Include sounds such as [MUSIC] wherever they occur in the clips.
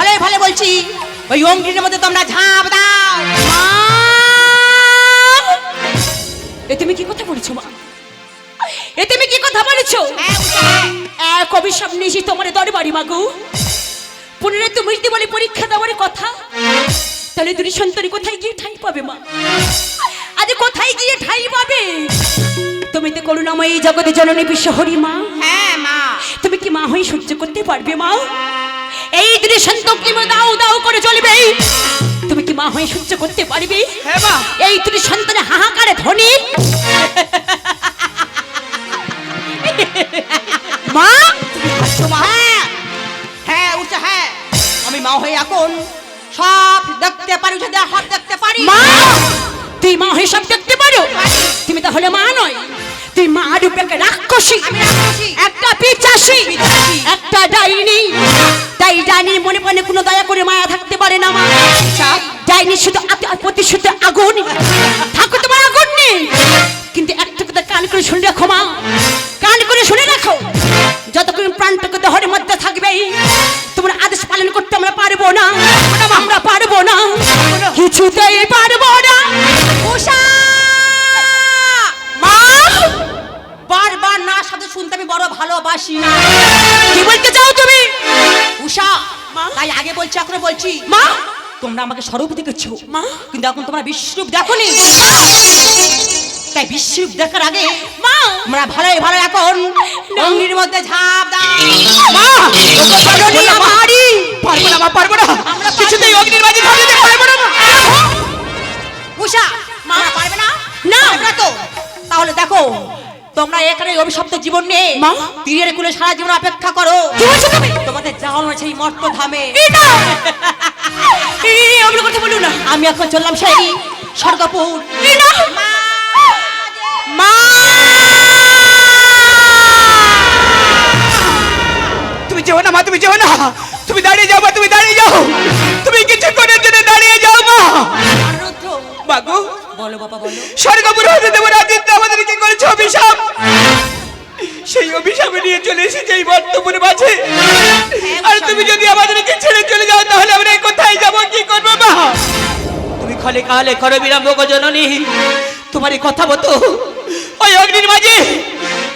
ভালোই ভালো বলছি ওই অঙ্গিনের মধ্যে তোমরা ঝাঁপ দাও। মা এ তুমি কি কথা বলেছ মা? এ তুমি কি কথা বলেছ? হ্যাঁ। এক অভিশাপ নিয়েছি তোমার দরবারি মাগু পুনরায় তুমি যদি বলে পরীক্ষা দেওয়ার কথা তাহলে দুটি সন্তান কোথায় গিয়ে ঠাই পাবে মা? আজ কোথায় গিয়ে ঠাই পাবে? তুমি তো করুণাময়ী জগতে জননী বিশ্ব হরি মা। হ্যাঁ মা। তুমি কি মা হয়ে সহ্য করতে পারবে মা? এই দুটি সন্তান কি দাও দাও করে চলবে। তুমি কি মা হয়ে সহ্য করতে পারবে? হ্যাঁ মা। এই দুটি সন্তানের হাহাকারে ধ্বনি। মা? হ্যাঁ হ্যাঁ উষা হ্যাঁ। আমি মা হয়ে এখন সব দেখতে পারি দেয়া সব দেখতে পারি। মা? তুই মা হয়ে সব দেখতে পারো? তুমি তাহলে মা নয়। তুই মা রূপে রাক্ষসী। একটা পিচাসী। একটা ডাইনি। তাই ডাইনির মনে মনে কোনো দয়া করে মায়া থাকতে পারে না মা। ডাইনি শুধু আগুন। থাকো তোমার আগুন নেই কিন্তু একটা কথা কান করে শুনে রাখো মা। কান করে শুনে রাখো। যতক্ষণ প্রাণটুকু দেহের মধ্যে থাকবে তোমার আদেশ পালন করতে আমরা পারব না। আমরা পারব না। কিছুতেই পারব ভালোবাসি না। কি বলতে চাও তুমি? উষা মা। তাই আগে বলছি এখন বলছি। মা? তোমরা আমাকে স্বরূপ দেখেছ। মা? কিন্তু এখন তোমরা বিশ্বরূপ দেখোনি। তাই বিশ্বরূপ দেখার আগে মা? আমরা ভালোই ভালো এখন অগ্নির মধ্যে ঝাঁপ দাও। মা? পারব না মা। পারব না আমরা কিছুতেই অগ্নির মাঝে ঝাঁপ দিতে পারব না উষা মা? পারবে না? না। না তো? তাহলে দেখো তোমরা এখানে অভিশপ্ত জীবন নিয়ে মা। তীরের কুলে সারা জীবন অপেক্ষা করো? তোমাদের যাওয়ানো সেই মর্ত ধামে। এটা? [LAUGHS] এই আমরা কথা বলো না। আমি এখন চললাম সেই স্বর্গপুর। মা! তুমি যেও না মা তুমি যেও না। তুমি দাঁড়িয়ে যাও মা তুমি দাঁড়িয়ে যাও। তুমি কিছুক্ষণের জন্য দাঁড়িয়ে যাও মা। বাগু। বলো বাবা বলো। স্বর্গপুর হতে দেবো রাজিত আমাদের কি করেছে অভিশাপ? সেই অভিশাপে নিয়ে চলে এসেছে এই বর্তমানে মাঝে। আর তুমি যদি আমাদেরকে ছেড়ে চলে যাও তাহলে আমরা কোথায় যাব কি করব মা? তুমি খলে কালে করো বিরাম গো জননী। তোমার এই কথা মতো ওই অগ্নির মাঝে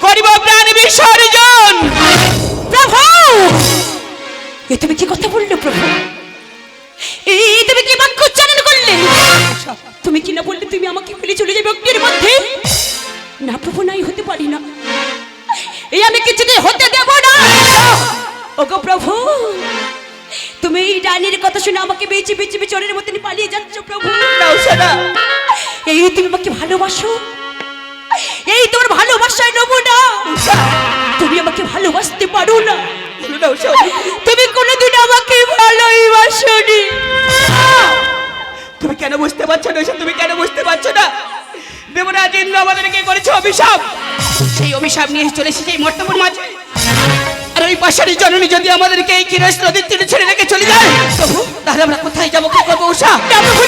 করিব প্রাণ বিসর্জন। প্রভু! এ তুমি কি কথা বললে প্রভু? এই তুমি কি বাক্য উচ্চারণ করলে তুমি কি না বললে তুমি আমাকে ফেলে চলে যাবে অগ্নির মধ্যে? না প্রভু নাই হতে পারি না। এই আমি কিছুতেই হতে দেব না। ওগো প্রভু তুমি এই ডাইনির কথা শুনে আমাকে বেঁচে বেঁচে চোরের মতন পালিয়ে যাচ্ছ প্রভু। এই তুমি আমাকে ভালোবাসো? এই তোমার ভালোবাসায় নমুনা। তুমি আমাকে ভালোবাসতে পারো না। নাও সেনা তুমি কোনোদিন আমাকে ভালোবাসনি। তুমি কেন বুঝতে পারছ না তুমি কেন বুঝতে পারছ না? দেবরাজ ইন্দ্র আমাদেরকে করেছে অভিশাপ? সেই অভিশাপ নিয়ে চলে এসেছে এই মর্তপুর মাঝে। আর ওই পাশারি জননী যদি আমাদেরকে এই কিরস নদীর তীরে ছেড়ে রেখে চলে যায় প্রভু তাহলে আমরা কোথায় যাব কি করব উষা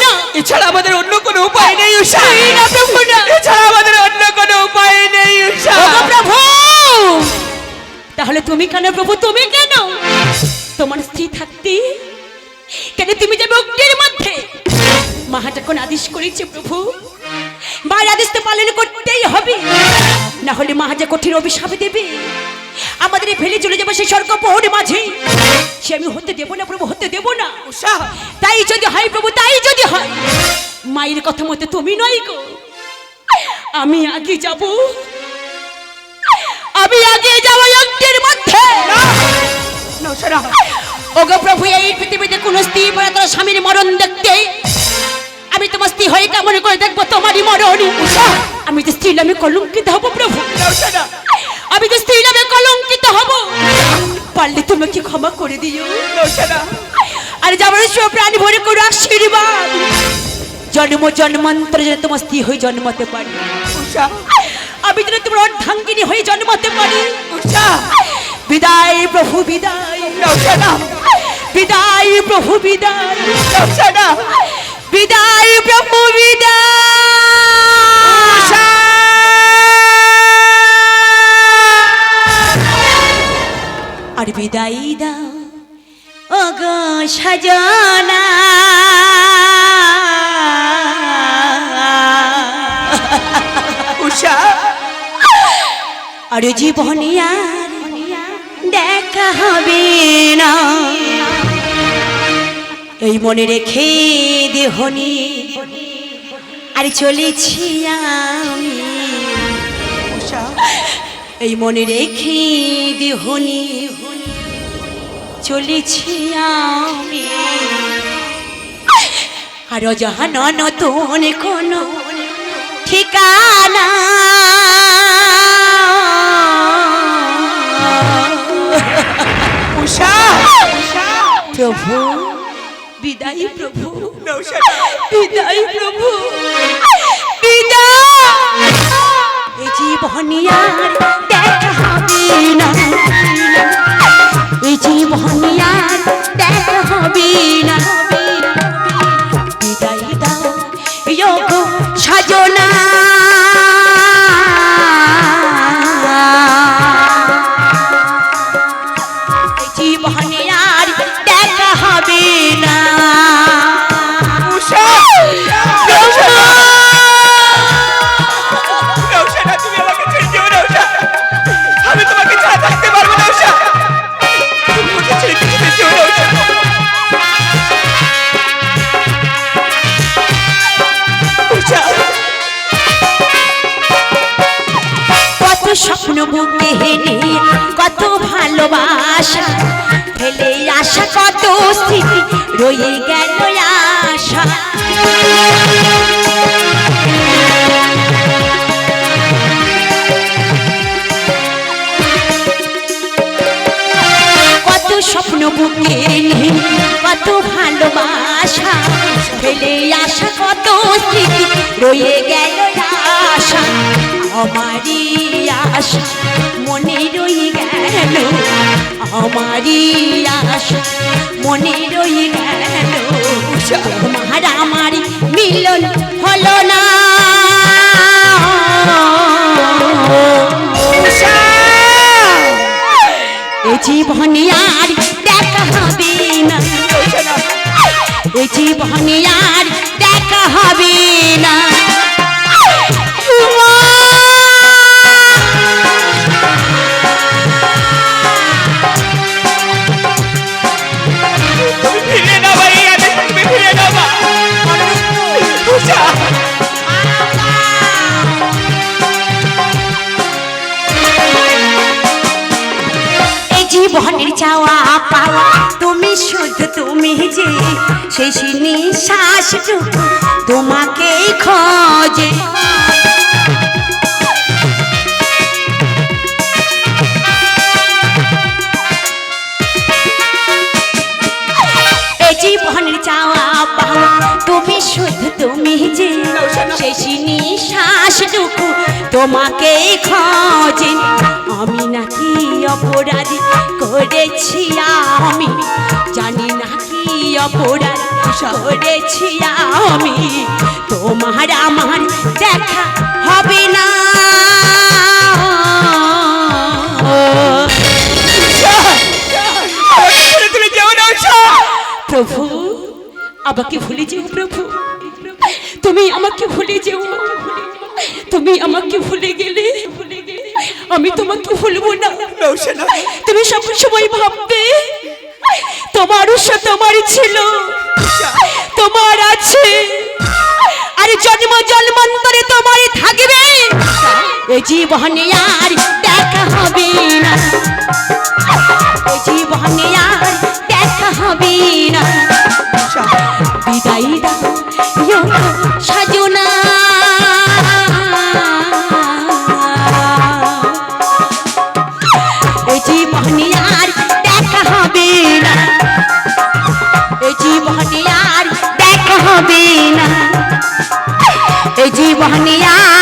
না এছাড়া আমাদের অন্য কোনো উপায় নেই উষা না না। এছাড়া আমাদের অন্য কোনো উপায় নেই উষা প্রভু! তাহলে তুমি কেন প্রভু তুমি কেন? তোমার স্ত্রী থাকতে কেন তুমি যাবে অগ্নির মধ্যে? মাহা যখন আদেশ করেছে প্রভু? মায়ের আদেশ তো পালন করতেই হবে। না হলে মাহা যে কঠিন অভিশাপ দেবে। আমাদের ফেলে চলে যাব সেই স্বর্গ পোহর মাঝে। সে আমি হতে দেবো না প্রভু হতে দেবো না। তাই যদি হয় প্রভু তাই যদি হয়। মায়ের কথা মতে তুমি নয় গো। আমি আগে যাব। আমি আগে যাব যজ্ঞের মধ্যে। ওগো প্রভু এই পৃথিবীতে কোন স্ত্রী পরে তোর স্বামীর মরণ দেখতে। আমি তোমার স্ত্রী হয়ে কেমন করে দেখব তোমারই মরণ? আমি তো স্ত্রী নামে কলঙ্কিত হব প্রভু। আমি তো স্ত্রী নামে কলঙ্কিত হব। পারলে তুমি কি ক্ষমা করে দিও? আর যাবার সব প্রাণ ভরে করো আশীর্বাদ। জন্ম জন্মান্তরে যেন তোমার স্ত্রী হয়ে জন্মাতে পারি। আমি যেন তোমার অর্ধাঙ্গিনী হয়ে জন্মাতে পারি। বিদায় প্রভু বিদায়। বিদায় প্রভু বিদায়। বিদায় প্রভু বিদায় আর বিদায় দাও। ও গো সজনা। উষা আর জীবনে আর দেখা হবে না। এই মনে রেখে দেহনি, আর চলেছি আমি। এই মনে রেখে দেহনি, চলেছি আমি। আর জাহান নতুন কোনো ঠিকানা প্রভু। বিদায় প্রভু। বিদায়ী প্রভু। বিদায়। এই জীবনে আর দেখা হবে না এই জীবনে আর দেখা হবে না আশা, মনে রয়ে গেল আমারই আশা, মনে রয়ে গেল তোমার আমার মিলন হলো না। এ জীবনে আর দেখা হবে না। এ জীবনের চাওয়া পাওয়া। তুমি শুধু তুমি যে শেষ নিঃশ্বাসটুকু তোমাকে খোঁজে। জীবন চাওয়া পাওয়া। তুমি শুধু তুমি যে শেষ নিঃশ্বাসটুকু তোমাকেই খোঁজে আমি নাকি অপরাধী? করেছি আমি। জানি নাকি অপরাধ? করেছি আমি। তোমার আমার দেখা হবে না। আমাকে ভুলে যেও প্রভু। তুমি আমাকে ভুলে যেও। তুমি আমাকে ভুলে গেলে আমি তোমাকে ভুলবো না। তুমি সব সময় ভাববে তোমার উৎসাহ তোমার ছিল, তোমার আছে। আর জন্ম জন্মান্তরে তোমার থাকবে। এই জীবনে আর দেখা হবে না। এই জীবনে আর দেখা হবে না। বিদায় দাও সাজনা। এই জীবনে আর দেখা হবে না। এই জীবনে আর দেখা হবে না। এই জীবনে আর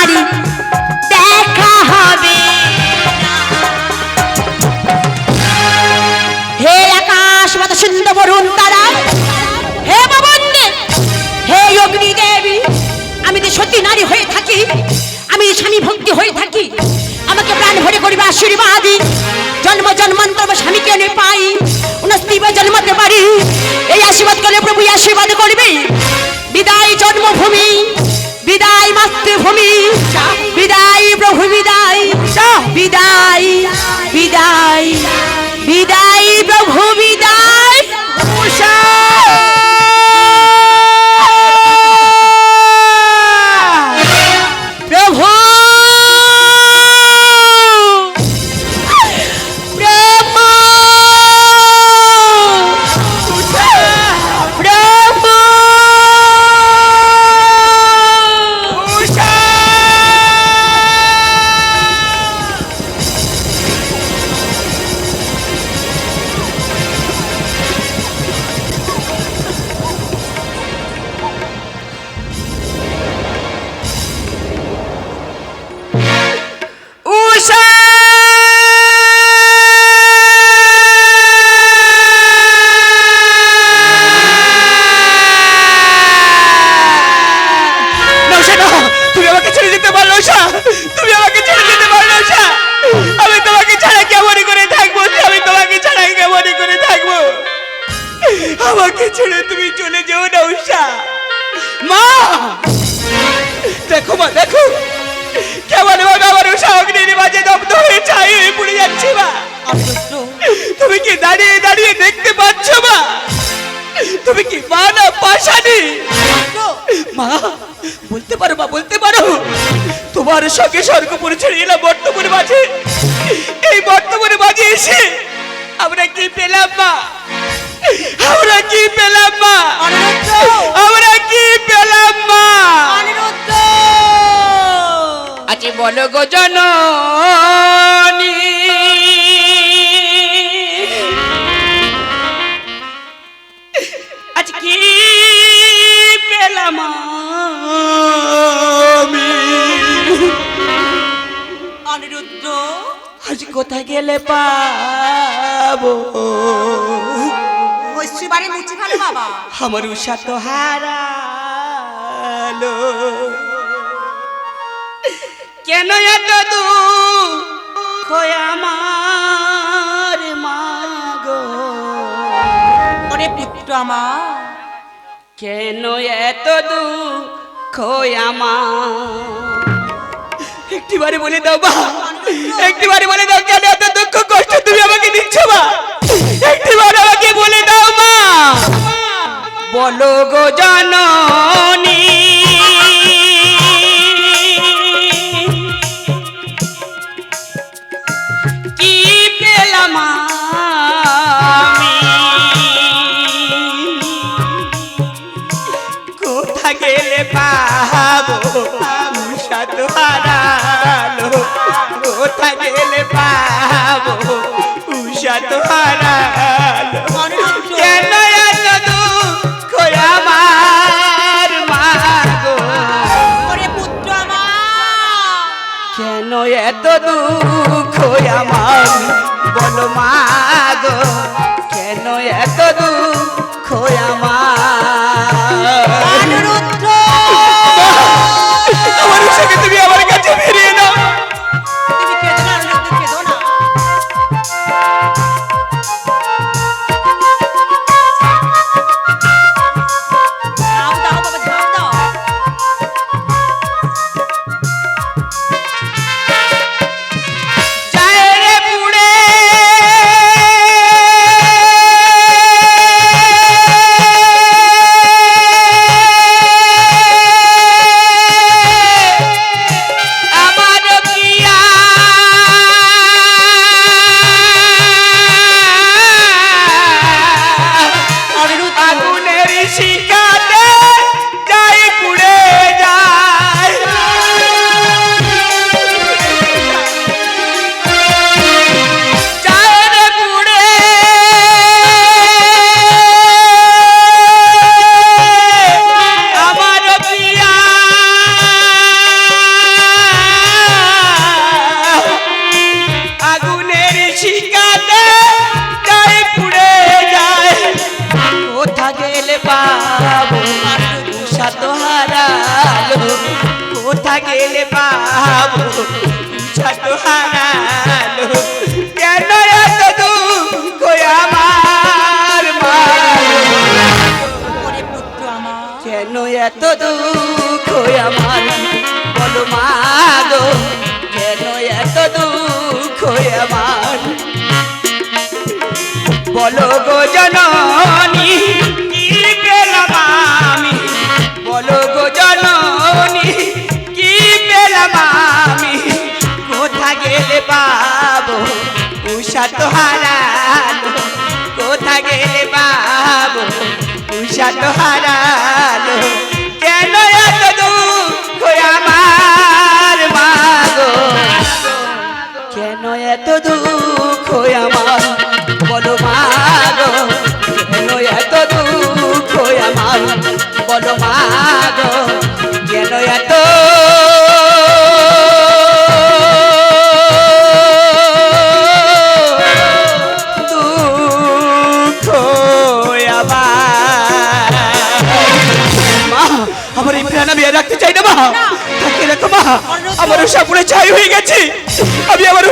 করিবে আশীর্বাদী জন্ম জন্মান্তর স্বামীকে আমি পাই? ওনার স্ত্রী বা জন্মাতে পারি। এই আশীর্বাদ করলে প্রভু আশীর্বাদ করবে। বিদায় জন্মভূমি, বিদায় মাতৃভূমি। বিদায় প্রভু, বিদায়। বিদায় বিদায় বিদায় প্রভু, বিদায়। ছেড়ে তুমি চলে যেও নৌশা মা! দেখো মা, দেখো। কেমন ভাবে আমার উষা অগ্নির মাঝে দগ্ধ হয়ে ছাই হয়ে পড়ে যাচ্ছে মা। তুমি কি দাঁড়িয়ে দাঁড়িয়ে দেখতে পাচ্ছ মা? তুমি কি মা না পাশানি মা, বলতে পারো মা, বলতে পারো। তোমার সঙ্গে স্বর্গপুর ছেড়ে এলাম বর্তমানে মাঝে। এই বর্তমানে মাঝে এসে আমরা কি পেলাম মা? আমরা কি পেলাম মা? আমরা কি পেলাম মা? আজ বলো গো জননী আমার উষা তো হারালো। কেন এত দুঃখ আমার মাগো? ওরে পুত্র আমার কেন এত দুঃখ আমার? একটিবারে বলে দাও মা একটিবারে বলে দাও কেন এত দুঃখ কষ্ট তুমি আমাকে দিচ্ছ মা একটিবার মা বলো গো জননী। কি পেলাম কোথা গেলে পাবো? উষা তো হারালো। কোথা গেলে পাবো? উষা তো হারালো। দুঃখ আমার বলো মাগো কেন এত দুঃখ? উষা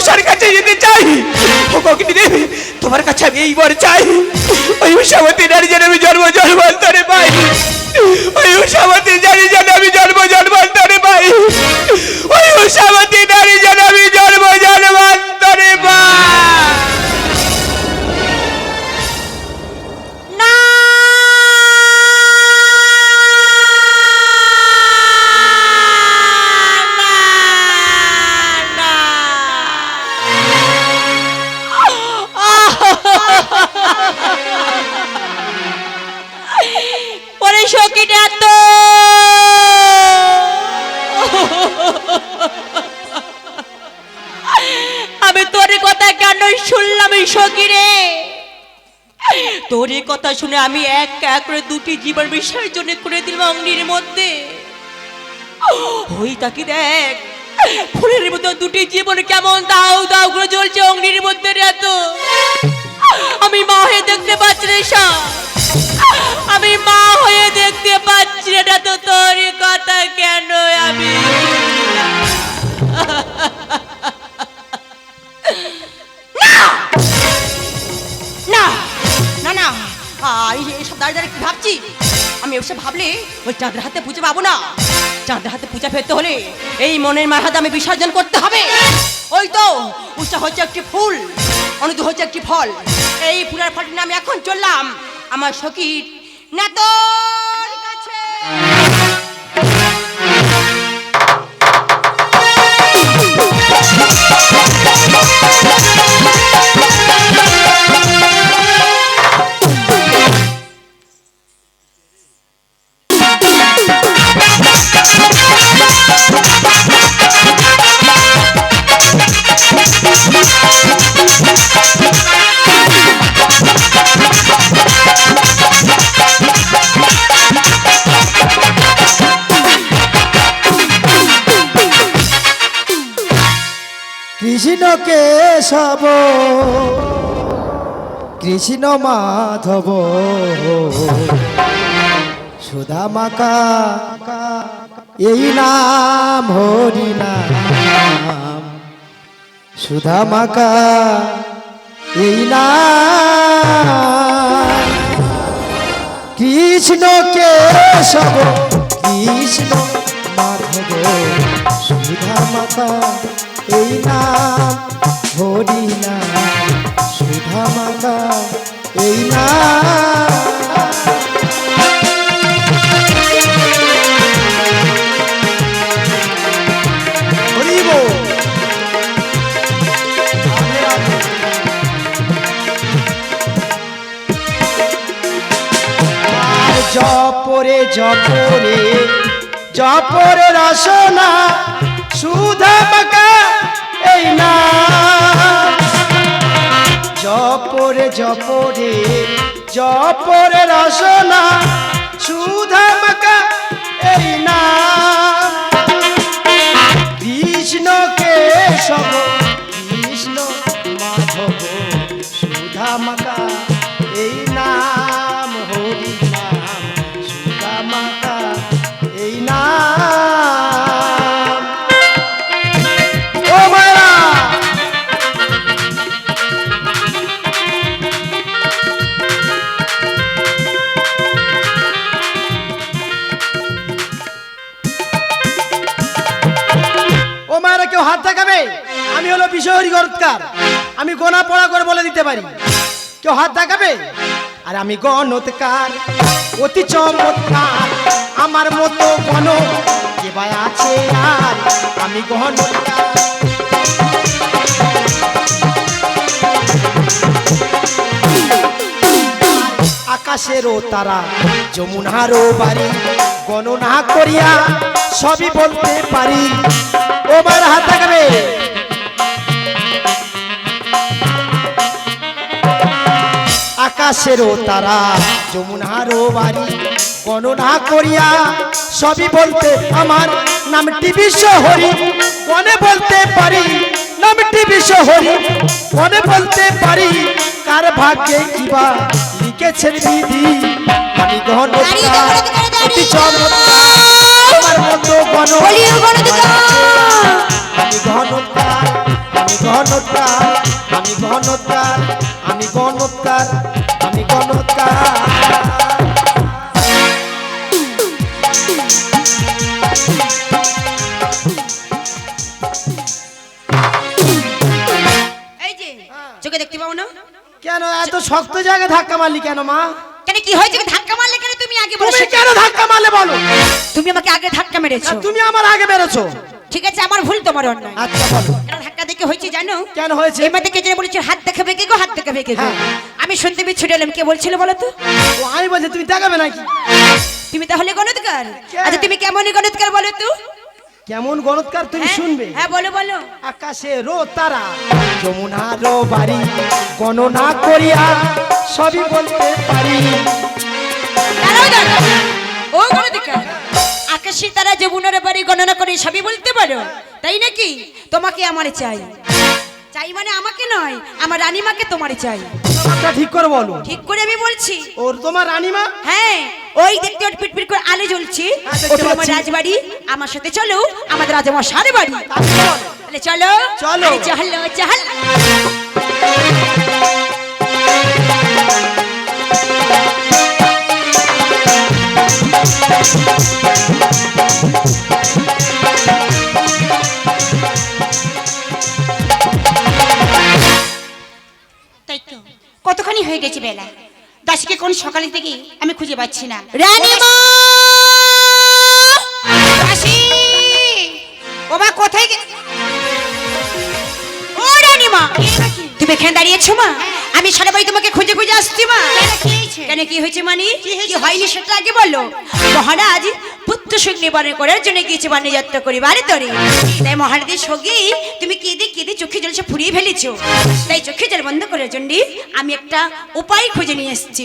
উষার কাছে যেতে চাই। দেবী, তোমার কাছে আমি এইবার চাই। ওই উষাবতী নারী যেন আমি জন্ম জন্মান্তরে কথা শুনে আমি এক এক করে দুটি জীবন বিসর্জন করে দিলাম অগ্নির মধ্যে। ওই তাকে দেখ, ফুলের মতো দুটি জীবন কেমন দাও দাও করে জ্বলছে অগ্নির মধ্যে এত। আমি মা হয়ে দেখতে পাচ্ছি রে আমি মা হয়ে দেখতে পাচ্ছি এটা তো তোর কথা কেন আমি? না! না না! আ, এই- এইসব দাঁড়িয়ে দাঁড়িয়ে কি ভাবছি? আমি ওসব ভাবলে ওই চাঁদের হাতে পুজো পাবো না। চাঁদের হাতে পূজা ফেরতে হলে এই মনের মার হাতে আমি বিসর্জন করতে হবে। ওই তো উষা হচ্ছে একটি ফুল অনুদু হচ্ছে একটি ফল। এই ফুলের ফলটি আমি এখন চললাম আমার সখীর না তো কেশব কৃষ্ণ মাধব। সুধা মাকা, এই নাম, হরি নাম। সুধা মাকা, এই নাম। কৃষ্ণ কেশব কৃষ্ণ মাধব। সুধা এই নাম হরি নাম সুধা মাতা এই নাম। জপরে জপরে জপরে রসনা সুধা মাকা এই না। জপরে জপরে জপরে রসনা সুধামকা এই না। কৃষ্ণকে কেশব পারি। কেউ হাত দেখাবে? আর আমি গণৎকার, অতি চমৎকার। আমার মতো গণ কে বা আছে আর আমি গণৎকার। আকাশেরও তারা, যমুনারও বাড়ি। গণনা করিয়া সবই বলতে পারি। ওবার হাত দেখাবে? আকাশেরও তারা যমুনারও বাড়ি। গণনা করিয়া সবই বলতে আমার নামটি বিশ্বহরি মনে বলতে পারি নামটি বিশ্বহরি মনে বলতে পারি কার ভাগ্যে কিবা লিখেছেন বিধি। আমি গণৎকার অতি চমৎকার আমার মতো গণ আমি আমি গণৎকার আমি গণৎকার আমি গণৎকার আমি গণৎকার চোখে দেখতে পাও না? কেন এত শক্ত জায়গায় ধাক্কা মারলি কেন মা? কেন কি হয়েছে ধাক্কা মারলে কেন তুমি আগে বলো? তুমি কেন ধাক্কা মারলে বলো? তুমি আমাকে আগে ধাক্কা মেরেছো। তুমি আমার আগে বেরোছো ঠিক আছে আমার ভুল তোমার অন্যায়। আচ্ছা বলো। ধাক্কা দেখে হয়েছে জানো? কেন হয়েছে? মাঝে কে যেন বলেছে হাত দেখাবে কে গো হাত দেখাবে কে গো। হ্যাঁ। আমি শুনতে পেয়ে ছুটে এলাম কে বলছিল বলো তো? ও আমি বলছি তুমি দেখাবে নাকি? তুমি তাহলে গণৎকার? আচ্ছা তুমি কেমন গণৎকার বলো তো? কেমন গণৎকার তুমি হ্যাঁ? শুনবে? হ্যাঁ বলো বলো। আকাশে রো তারা যমুনা যমুনার বাড়ি গণনা করিয়া সবই বলতে পারি। ও গণধিকার আকাশে তারা যে যমুনার বাড়ি গণনা করে সবই বলতে পারো? তাই নাকি? তোমাকে আমার চাই। চাই মানে আমাকে নয় আমার রানীমাকে তোমার চাই। একটা ঠিক করে বলো। ঠিক করে আমি বলছি। ওর তোমার রানীমা? হ্যাঁ ওই দেখতে ওর পিটপিট করে আলো জ্বলছে। ওটা আমার রাজবাড়ি আমার সাথে চলো আমাদের রাজামশার বাড়ি। তাকে বলো। তাহলে চলো চলো। চলো চল। তাই তো কতখানি হয়ে গেছে বেলা? দাসীকে কোন সকালে থেকে আমি খুঁজে পাচ্ছি না। রানীমা! দাসী! ও মা কোথায় ও রানীমা! তুমি এখানে দাঁড়িয়েছো মা? আমি সারা বাড়ি তোমাকে খুঁজে খুঁজে আসছি মা কেন, কি হয়েছে? মানে? কি হয়নি সেটা আগে বলো মহারাজ পুত্র সুখ নিবারণ করার জন্য গিয়েছে বাণী যাত্রা করিবার তরে। তাই মহারাজের সঙ্গে তুমি কেঁদে কেঁদে চোখে জল সে ফুরিয়ে ফেলেছো। তাই চোখে জল বন্ধ করার জন্য আমি একটা উপায় খুঁজে নিয়ে এসেছি।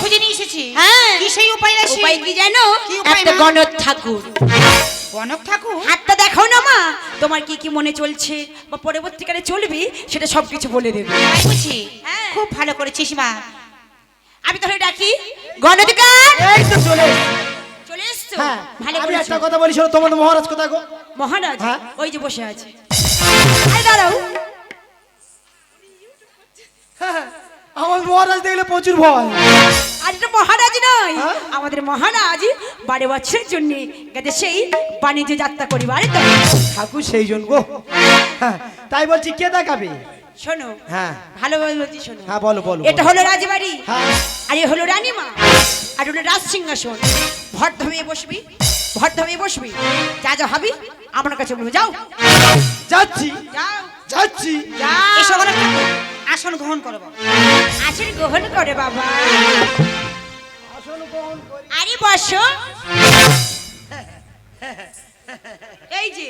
খুঁজে নিয়ে এসেছি? হ্যাঁ। কি সেই উপায় উপায় কি জানো? কি একটা মা? ঠাকুর। কনক ঠাকুর? হাতটা দেখাও না মা। তোমার কি কি মনে চলছে? বা পরবর্তীকালে চলবি সেটা সব কিছু বলে দেবে। বুঝি হ্যাঁ। খুব ভালো করেছিস মা। আমি তাহলে ডাকি গণধিকার। এই তো চলে এসেছি। চলে এসছো হ্যাঁ ভালো আমি একটা কথা বলি শোনো তোমাদের মহারাজ কোথায় গো? মহারাজ হ্যাঁ। ওই যে বসে আছে। আরে দাঁড়াও। হ্যাঁ, আমার মহারাজ দেখলে প্রচুর ভয়। আর এটা মহারাজ নয়? আমাদের মহারাজ বারো বছরের জন্য গেছে সেই বাণিজ্য যাত্রা করিবার ঠাকুর সেই জন গো। তাই বলছি কে দেখাবে? শোনো হ্যাঁ। ভালোভাবে বলছি শোনো। হ্যাঁ বলো বলো এটা হলো রাজবাড়ি হ্যাঁ। আর এ হলো রানীমা আর হলো রাজ সিংহাসন। ভট ধমিয়ে বসবি ভট ধমিয়ে বসবি। যা যা হবি আমার কাছে বলব। যাও। যাচ্ছি। যাও। যাচ্ছি। আসন গ্রহণ করো বাবা। আসেন গ্রহণ করে বাবা। আরে বসো। এই যে।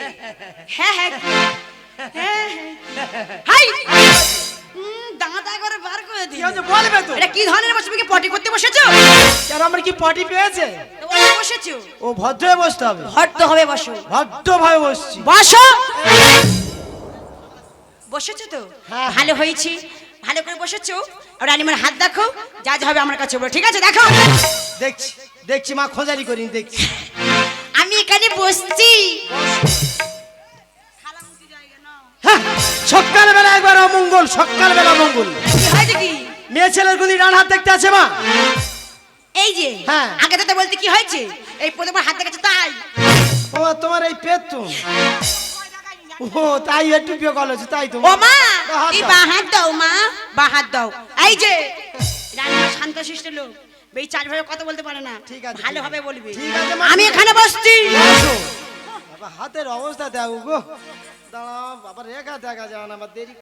হ্যাঁ, হ্যাঁ। হাই! দাঁত একবারে বার করে দিই বলবে তো? এটা কি ধরনের বসে তুমি কি পটি করতে বসেছো? কেন আমার কি পটি পেয়েছে? বসেছো? ও ভদ্র হয়ে বসতে হবে। ভট্ট হবে বসো। ভদ্র ভাবে বসছি। বসো! বসেছো তো? হ্যাঁ। ভালো হয়েছে। ভালো করে বসেছো। আর রানিমার হাত দেখো। যা যা হবে আমার কাছে বলো। ঠিক আছে দেখো। দেখছি দেখছি মা খোঁজারি করি দেখছি। আমি এখানে বসছি। বেলা একবার অমঙ্গল সকাল বেলা অমঙ্গল কি? কি মেয়ে ছেলের গুলি ডান হাত দেখতে আছে মা। এই যে হ্যাঁ। আগে তো বলতে কি হয়েছে? এই প্রথমে হাত দেখাচ্ছে তাই। ও তোমার এই পেট তো। ও তাই একটু বিয়ে করেছ তাই তো ও মা এই। বাহাত দাও মা বাহাত দাও। এই যে রান্না শান্ত শিষ্ট লোক। এই চার ভাবে কথা বলতে পারে না। ঠিক আছে, ভালোভাবে। বলবি। ঠিক আছে, মা। আমি এখানে বসছি। বাবা হাতের অবস্থা দেখো গো। দাঁড়াও বাবা রেখা দেখা যায় না আমার দেরি